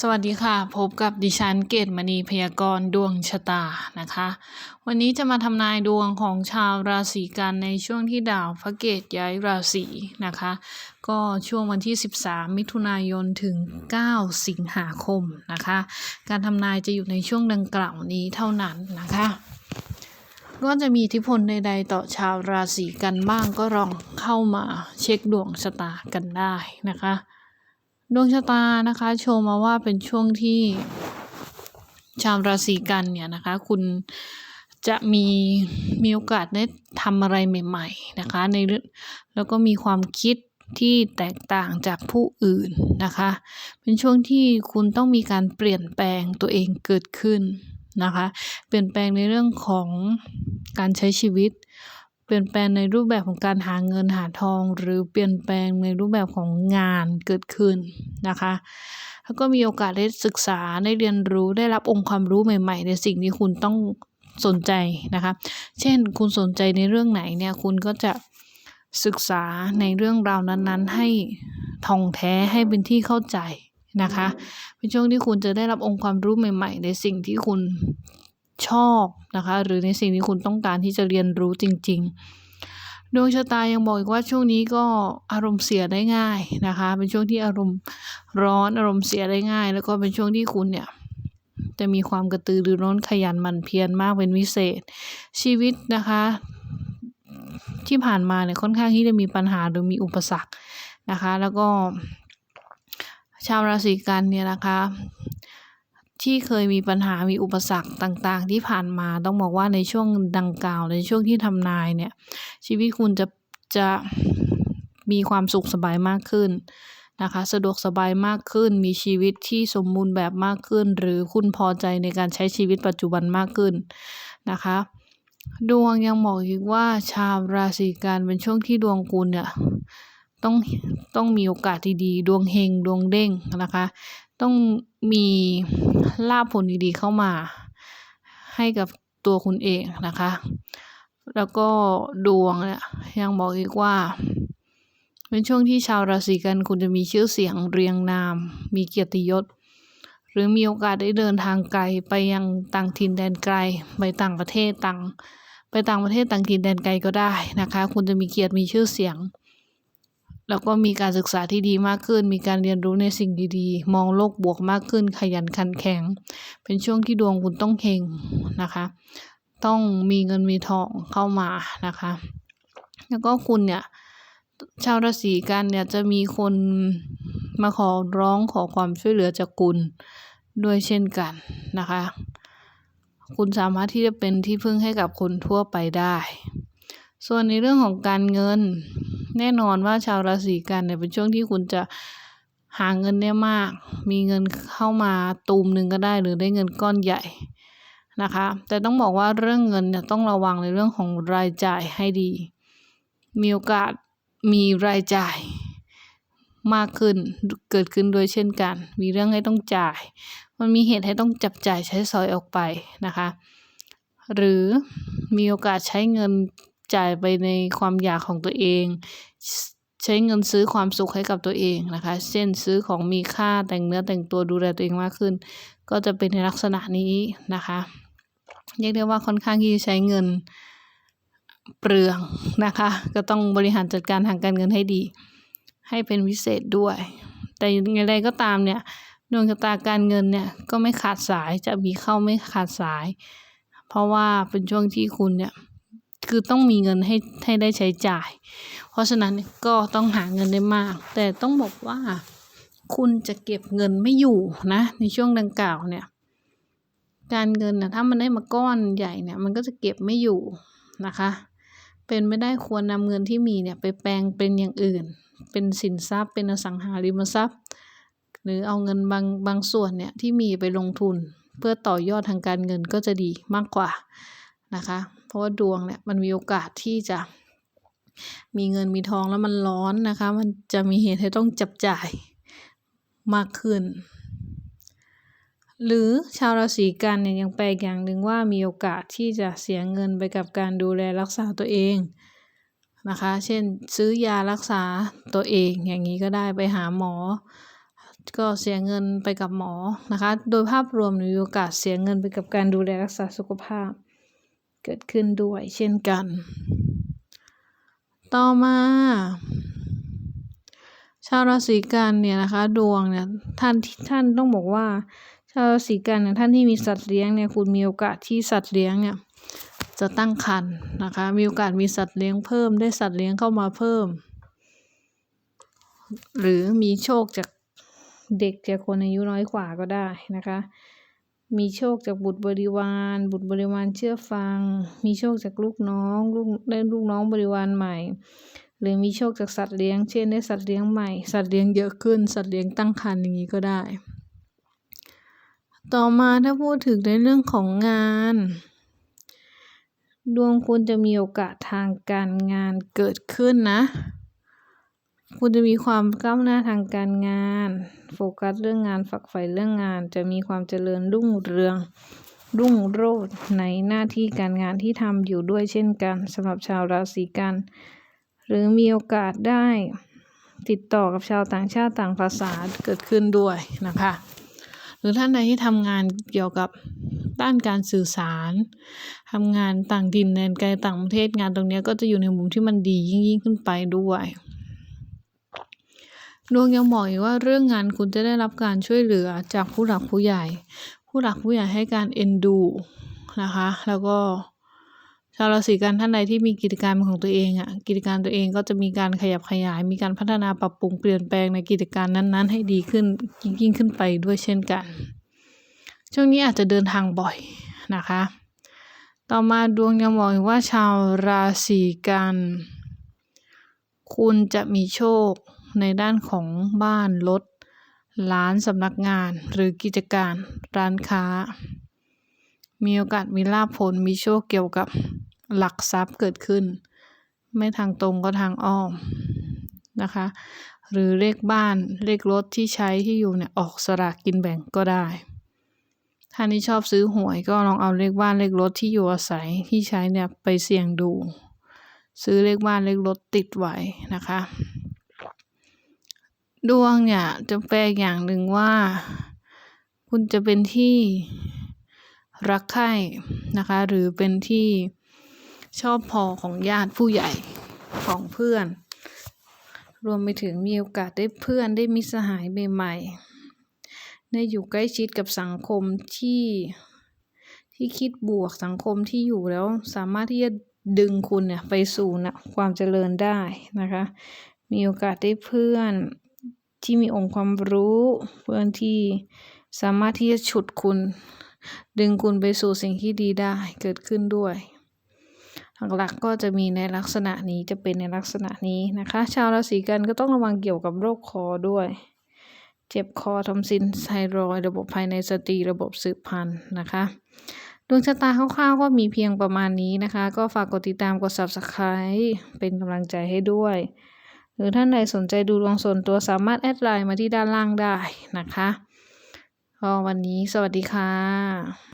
สวัสดีค่ะ พบกับดิฉันเกตมณีพยากรณ์ดวงชะตานะคะ วันนี้จะมาทำนายดวงของชาวราศีกันในช่วงที่ดาวพระเกตย้ายราศีนะคะ ก็ช่วงวันที่ 13 มิถุนายนถึง 9 สิงหาคมนะคะ การทำนายจะอยู่ในช่วงดังกล่าวนี้เท่านั้นนะคะก็จะมีอิทธิพลใดๆต่อชาวราศีกันบ้างก็ลองเข้ามาเช็คดวงชะตากันได้นะคะ ดวงชะตานะคะโชว์มาว่าเป็นช่วงที่ชาวราศีกันเนี่ยนะคะ คุณจะมีมีโอกาสได้ทำอะไรใหม่ ๆนะคะ ในเรื่องแล้วก็มีความคิดที่แตกต่างจากผู้อื่นนะคะ เป็นช่วงที่คุณต้องมีการเปลี่ยนแปลงตัวเองเกิดขึ้นนะคะ เปลี่ยนแปลงในเรื่องของการใช้ชีวิต เปลี่ยนแปลงในรูปแบบของการหาเงินหาทอง หรือเปลี่ยนแปลงในรูปแบบของงานเกิดขึ้นนะคะ แล้วก็มีโอกาสได้ศึกษาได้เรียนรู้ได้รับองค์ความรู้ใหม่ ๆ ในสิ่งที่คุณต้องสนใจนะคะ เช่นคุณสนใจในเรื่องไหนเนี่ยคุณก็จะศึกษาในเรื่องราวนั้นๆ ให้ท่องแท้ให้เป็นที่เข้าใจนะคะ เป็นช่วงที่คุณจะได้รับองค์ความรู้ใหม่ ๆ ในสิ่งที่คุณ ชอบนะคะ หรือในสิ่งที่คุณต้องการที่จะเรียนรู้จริง ๆ ดวงชะตายังบอกอีกว่าช่วงนี้ก็อารมณ์เสียได้ง่ายนะคะ เป็นช่วงที่อารมณ์ร้อนอารมณ์เสียได้ง่าย แล้วก็เป็นช่วงที่คุณเนี่ยจะมีความกระตือรือร้นขยันหมั่นเพียรมากเป็นพิเศษ ชีวิตนะคะ ที่ผ่านมาเนี่ยค่อนข้างที่จะมีปัญหาหรือมีอุปสรรคนะคะ แล้วก็ชาวราศีกันเนี่ยนะคะ ที่เคยมีปัญหามีอุปสรรคต่างๆ ที่ผ่านมาต้องบอกว่าในช่วงดังกล่าวในช่วงที่ทำนายเนี่ย ชีวิตคุณจะจะมีความสุขสบายมากขึ้นนะคะ สะดวกสบายมากขึ้น มีชีวิตที่สมบูรณ์แบบมากขึ้น หรือคุณพอใจในการใช้ชีวิตปัจจุบันมากขึ้นนะคะดวงยังบอกอีกว่าชาวราศีกันเป็นช่วงที่ดวงคุณเนี่ยต้องต้องมีโอกาสดีๆดวงเฮงดวงเด้งนะคะ ต้องมีลาภผลดีๆเข้ามา ให้กับตัวคุณเองนะคะ แล้วก็ดวงเนี่ยยังบอกอีกว่า เป็นช่วงที่ชาวราศีกันคุณจะมีชื่อเสียงเรียงนาม มีเกียรติยศ หรือมีโอกาสได้เดินทางไกลไปยังต่างถิ่นแดนไกลไปต่างประเทศต่างไปต่างประเทศต่างถิ่นแดนไกลก็ได้นะคะ คุณจะมีเกียรติมีชื่อเสียง แล้วก็มีการศึกษาที่ดีมากขึ้น มีการเรียนรู้ในสิ่งดีๆ มองโลกบวกมากขึ้น ขยันขันแข็ง เป็นช่วงที่ดวงคุณต้องเฮงนะคะ ต้องมีเงินมีทองเข้ามานะคะ แล้วก็คุณเนี่ยชาวราศีกันเนี่ยจะมีคนมาขอร้องขอความช่วยเหลือจากคุณด้วยเช่นกันนะคะ คุณสามารถที่จะเป็นที่พึ่งให้กับคนทั่วไปได้ ส่วนในเรื่องของการเงิน แน่นอนว่าชาวราศีกันเนี่ยเป็นช่วงที่คุณจะหาเงินได้มาก มีเงินเข้ามาตูมหนึ่งก็ได้ หรือได้เงินก้อนใหญ่นะคะ แต่ต้องบอกว่าเรื่องเงินเนี่ยต้องระวังในเรื่องของรายจ่ายให้ดี มีโอกาสมีรายจ่ายมากขึ้นเกิดขึ้นโดยเช่นกัน มีเรื่องให้ต้องจ่าย มันมีเหตุให้ต้องจับจ่ายใช้สอยออกไปนะคะ หรือมีโอกาสใช้เงิน จ่ายไปในความอยากของตัวเอง ใช้เงินซื้อความสุขให้กับตัวเองนะคะ เช่นซื้อของมีค่าแต่งเนื้อแต่งตัวดูแลตัวเองมากขึ้น ก็จะเป็นในลักษณะนี้นะคะเรียกได้ว่าค่อนข้างที่จะใช้เงินเปลืองนะคะ ก็ต้องบริหารจัดการทางการเงินให้ดี ให้เป็นพิเศษด้วย แต่อย่างไรก็ตามเนี่ยดวงชะตาการเงินเนี่ยก็ไม่ขาดสายจะมีเข้าไม่ขาดสาย เพราะว่าเป็นช่วงที่คุณเนี่ย คือต้องมีเงินให้ให้ได้ใช้จ่าย เพราะฉะนั้นก็ต้องหาเงินได้มาก แต่ต้องบอกว่า คุณจะเก็บเงินไม่อยู่นะ ในช่วงดังกล่าวเนี่ย การเงินนะถ้ามันได้มาก้อนใหญ่เนี่ย มันก็จะเก็บไม่อยู่นะคะ เป็นไม่ได้ควรนำเงินที่มีเนี่ยไปแปลงเป็นอย่างอื่น เป็นสินทรัพย์ เป็นอสังหาริมทรัพย์ หรือเอาเงินบางบางส่วนเนี่ยที่มีไปลงทุน เพื่อต่อยอดทางการเงินก็จะดีมากกว่า นะคะ เพราะว่าดวงเนี่ยมันมีโอกาสที่จะมีเงินมีทองแล้วมันร้อนนะคะ มันจะมีเหตุให้ต้องจับจ่ายมากขึ้น หรือชาวราศีกันเนี่ยยังแปลกอย่างหนึ่งว่ามีโอกาสที่จะเสียเงินไปกับการดูแลรักษาตัวเองนะคะ เช่นซื้อยารักษาตัวเองอย่างนี้ก็ได้ไปหาหมอ ก็เสียเงินไปกับหมอนะคะ โดยภาพรวมมีโอกาสเสียเงินไปกับการดูแลรักษาสุขภาพ เกิดขึ้นด้วยเช่นกัน ต่อมา ชาวราศีกันเนี่ยนะคะดวงเนี่ยท่านท่านต้องบอกว่า ชาวราศีกันเนี่ยท่านที่มีสัตว์เลี้ยงเนี่ยคุณมีโอกาสที่สัตว์เลี้ยงเนี่ยจะตั้งครรภ์นะคะ มีโอกาสมีสัตว์เลี้ยงเพิ่มได้สัตว์เลี้ยงเข้ามาเพิ่ม หรือมีโชคจากเด็กจากคนอายุน้อยกว่าก็ได้นะคะ มีโชคจากบุตรบริวาร บุตรบริวารเชื่อฟัง มีโชคจากลูกน้องลูกได้ลูกน้องบริวารใหม่ หรือมีโชคจากสัตว์เลี้ยง เช่นได้สัตว์เลี้ยงใหม่ สัตว์เลี้ยงเยอะขึ้น สัตว์เลี้ยงตั้งครรภ์อย่างนี้ก็ได้ ต่อมาถ้าพูดถึงในเรื่องของงาน ดวงคุณจะมีโอกาสทางการงานเกิดขึ้นนะ คุณจะมีความก้าวหน้าทางการงาน โฟกัสเรื่องงานฝักใฝ่เรื่องงาน จะมีความเจริญรุ่งเรือง รุ่งโรจน์ในหน้าที่การงานที่ทำอยู่ด้วยเช่นกันสำหรับชาวราศีกัน หรือมีโอกาสได้ ติดต่อกับชาวต่างชาติต่างภาษาเกิดขึ้นด้วยนะคะ หรือท่านใดที่ทำงานเกี่ยวกับด้านการสื่อสาร ทำงานต่างดินแดนไกลต่างประเทศงานตรงนี้ก็จะอยู่ในมุมที่มันดียิ่งยิ่งขึ้นไปด้วย ดวงยังบอกอีกว่าเรื่องงานคุณจะได้รับการช่วยเหลือจากผู้หลักผู้ใหญ่ ผู้หลักผู้ใหญ่ให้การเอ็นดูนะคะ แล้วก็ชาวราศีกันท่านใดที่มีกิจการเป็นของตัวเองอะ่ะกิจการตัวเองก็จะมีการขยับขยาย มีการพัฒนาปรับปรุงเปลี่ยนแปลงในกิจการนั้นๆ ให้ดีขึ้นยิ่งขึ้นไปด้วยเช่นกัน ช่วงนี้อาจจะเดินทางบ่อยนะคะ ต่อมาดวงยังบอกอีกว่าชาวราศีกัน คุณจะมีโชค ในด้านของบ้านรถร้านสำนักงานหรือกิจการร้านค้า มีโอกาสมีลาภผลมีโชคเกี่ยวกับหลักทรัพย์เกิดขึ้น ไม่ทางตรงก็ทางอ้อมนะคะ หรือเลขบ้านเลขรถที่ใช้ที่อยู่เนี่ยออกสลากกินแบ่งก็ได้ท่านที่ชอบซื้อหวยก็ลองเอาเลขบ้านเลขรถที่อยู่อาศัยที่ใช้เนี่ยไปเสี่ยงดู ซื้อเลขบ้านเลขรถติดไว้นะคะ ดวงเนี่ยจะแปลอย่างหนึ่งว่า คุณจะเป็นที่รักใคร่นะคะ หรือเป็นที่ชอบพอของญาติผู้ใหญ่ของเพื่อน รวมไปถึงมีโอกาสได้เพื่อนได้มิสหายใหม่ๆได้อยู่ใกล้ชิดกับสังคมที่ที่คิดบวกสังคมที่อยู่แล้วสามารถที่จะดึงคุณเนี่ยไปสู่นะความเจริญได้นะคะ มีโอกาสได้เพื่อน ที่มีองค์ความรู้เพื่อนที่สามารถที่จะฉุดคุณ ดึงคุณไปสู่สิ่งที่ดีได้เกิดขึ้นด้วยหลักๆก็จะมีในลักษณะนี้จะเป็นในลักษณะนี้นะคะ ชาวราศีกันก็ต้องระวังเกี่ยวกับโรคคอด้วย เจ็บคอทำซินไทรอยระบบภายในสตรีระบบสืบพันธุ์นะคะดวงชะตาคร่าวๆก็มีเพียงประมาณนี้นะคะ ก็ฝากกดติดตามกด subscribe เป็นกำลังใจให้ด้วย หรือท่านใดสนใจดูดวงส่วนตัวสามารถแอดไลน์มาที่ด้านล่างได้นะคะก็วันนี้สวัสดีค่ะ